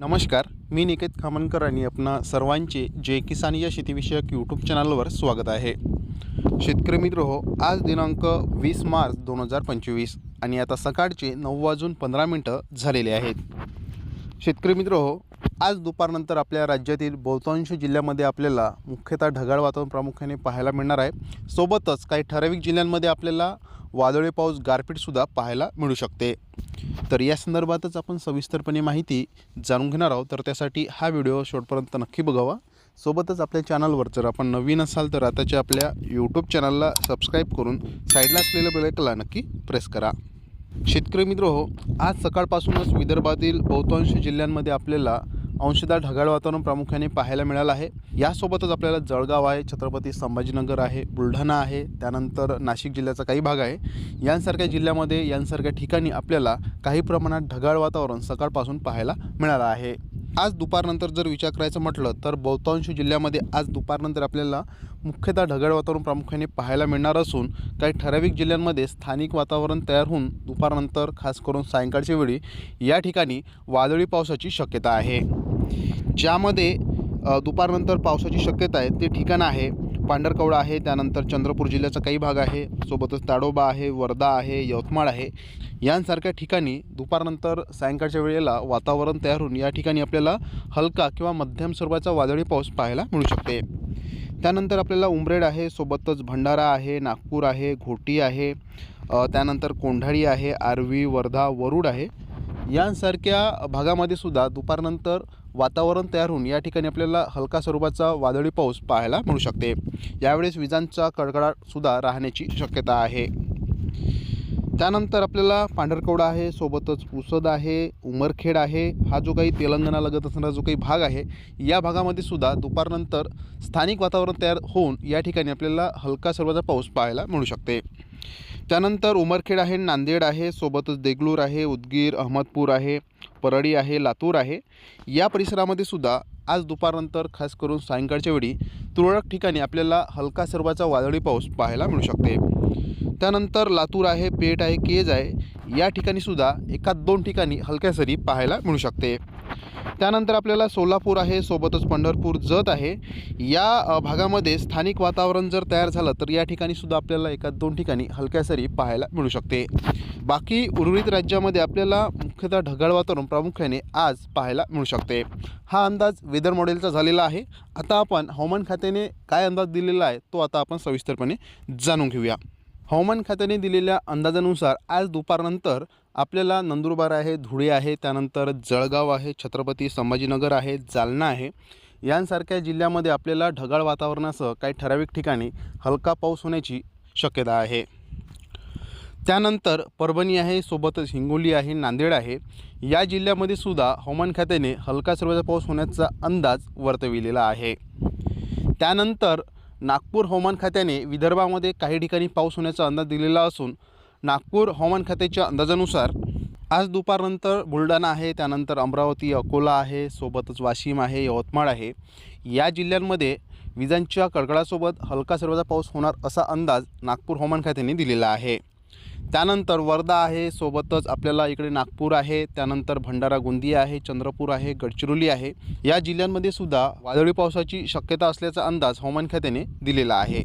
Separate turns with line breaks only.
नमस्कार मी निकेत खामणकर आणि आपणा सर्वांचे जय किसान या शेतीविषयक यूट्यूब चॅनलवर स्वागत आहे. शेतकरी मित्र हो आज दिनांक वीस मार्च दोन हजार पंचवीस आणि आता सकाळचे नऊ वाजून पंधरा मिनटं झालेले आहेत. शेतकरी मित्र हो आज दुपारनंतर आपल्या राज्यातील बहुतांश जिल्ह्यामध्ये आपल्याला मुख्यतः ढगाळ वातावरण प्रामुख्याने पाहायला मिळणार आहे. सोबतच काही ठराविक जिल्ह्यांमध्ये आपल्याला वादळी पाऊस गारपीटसुद्धा पाहायला मिळू शकते. तर या संदर्भातच आपण सविस्तरपणे माहिती जाणून घेणार आहोत. तर त्यासाठी हा व्हिडिओ शेवटपर्यंत नक्की बघावा. सोबतच आपल्या चॅनलवर जर आपण नवीन असाल तर आताच्या आपल्या यूट्यूब चॅनलला सबस्क्राईब करून साईडला असलेल्या बेलायकला नक्की प्रेस करा. शेतकरी मित्र हो आज सकाळपासूनच विदर्भातील बहुतांश जिल्ह्यांमध्ये आपल्याला अंशदार ढगाळ वातावरण प्रामुख्याने पाहायला मिळालं आहे. यासोबतच आपल्याला जळगाव आहे छत्रपती संभाजीनगर आहे बुलढाणा आहे त्यानंतर नाशिक जिल्ह्याचा काही भाग आहे. यांसारख्या जिल्ह्यामध्ये यांसारख्या ठिकाणी आपल्याला काही प्रमाणात ढगाळ वातावरण सकाळपासून पाहायला मिळालं आहे. आज दुपारनंतर जर विचार करायचं म्हटलं तर बहुतांश जिल्ह्यामध्ये आज दुपारनंतर आपल्याला मुख्यतः ढगाळ वातावरण प्रामुख्याने पाहायला मिळणार असून काही ठराविक जिल्ह्यांमध्ये स्थानिक वातावरण तयार होऊन दुपारनंतर खास करून सायंकाळच्या वेळी या ठिकाणी वादळी पावसाची शक्यता आहे. ज्यामध्ये दुपारनंतर पावसाची शक्यता आहे ते ठिकाण आहे. पांढरकवडा आहे त्यानंतर चंद्रपूर जिल्ह्याचा काही भाग आहे सोबतच ताडोबा आहे वर्धा आहे यवतमाळ आहे. यांसारख्या ठिकाणी दुपारनंतर सायंकाळच्या वेळेला वातावरण तयार होऊन या ठिकाणी आपल्याला हलका किंवा मध्यम स्वरूपाचा वादळी पाऊस पाहायला मिळू शकते. त्यानंतर आपल्याला उमरेड आहे सोबतच भंडारा आहे नागपूर आहे घोटी आहे त्यानंतर कोंढाळी आहे आर्वी वर्धा वरुड आहे. यांसारख्या भागामध्ये सुद्धा दुपारनंतर वातावरण तयार होऊन या ठिकाणी आपल्याला हलका स्वरूपाचा वादळी पाऊस पाहायला मिळू शकते. यावेळेस विजांचा कडकडाटसुद्धा राहण्याची शक्यता आहे. त्यानंतर आपल्याला पांढरकवडा आहे सोबतच पुसद आहे उमरखेड आहे हा जो काही तेलंगणा लगत असणारा जो काही भाग आहे या भागामध्ये सुद्धा दुपारनंतर स्थानिक वातावरण तयार होऊन या ठिकाणी आपल्याला हलका स्वरूपाचा पाऊस पाहायला मिळू शकते. त्यानंतर उमरखेड आहे नांदेड आहे सोबतच देगलूर आहे उदगीर अहमदपूर आहे परळी आहे लातूर आहे. या परिसरामध्ये सुद्धा आज दुपारनंतर खास करून सायंकाळच्या वेळी तुरळक ठिकाणी आपल्याला हलका स्वरूपाचा वादळी पाऊस पाहायला मिळू शकते. त्यानंतर लातूर आहे पेठ आहे केज आहे. या ठिकाणी सुद्धा एखाद दोन ठिकाणी हलक्या सरी पाहायला मिळू शकते. त्यानंतर आपल्याला सोलापूर आहे सोबतच पंढरपूर जत आहे. या भागामध्ये स्थानिक वातावरण जर तयार झालं तर या ठिकाणी सुद्धा आपल्याला एका दोन ठिकाणी हलक्या सरी पाहायला मिळू शकते. बाकी उर्वरित राज्यामध्ये आपल्याला मुख्यतः ढगाळ वातावरण प्रामुख्याने आज पाहायला मिळू शकते. हा अंदाज वेदर मॉडेलचा झालेला आहे. आता आपण हवामान खात्याने काय अंदाज दिलेला आहे तो आता आपण सविस्तरपणे जाणून घेऊया. हवामान खात्याने दिलेल्या अंदाजानुसार आज दुपारनंतर आपल्याला नंदुरबार आहे धुळे आहे त्यानंतर जळगाव आहे छत्रपती संभाजीनगर आहे जालना आहे. यांसारख्या जिल्ह्यामध्ये आपल्याला ढगाळ वातावरणासह काही ठराविक ठिकाणी हलका पाऊस होण्याची शक्यता आहे. त्यानंतर परभणी आहे सोबतच हिंगोली आहे नांदेड आहे. या जिल्ह्यामध्ये सुद्धा हवामान खात्याने हलका सर्वाचा पाऊस होण्याचा अंदाज वर्तविलेला आहे. त्यानंतर नागपूर हवामान खात्याने विदर्भामध्ये काही ठिकाणी पाऊस होण्याचा अंदाज दिलेला असून नागपूर हवामान खात्याच्या अंदाजानुसार आज दुपारनंतर बुलढाणा आहे त्यानंतर अमरावती अकोला आहे सोबतच वाशिम आहे यवतमाळ आहे. या जिल्ह्यांमध्ये विजांच्या कडकडासोबत हलका सर्वाचा पाऊस होणार असा अंदाज नागपूर हवामान खात्याने दिलेला आहे. त्यानंतर वर्धा आहे सोबतच आपल्याला इकडे नागपूर आहे त्यानंतर भंडारा गोंदिया आहे चंद्रपूर आहे गडचिरोली आहे. या जिल्ह्यांमध्ये सुद्धा वादळी पावसाची शक्यता असल्याचा अंदाज हवामान खात्याने दिलेला आहे.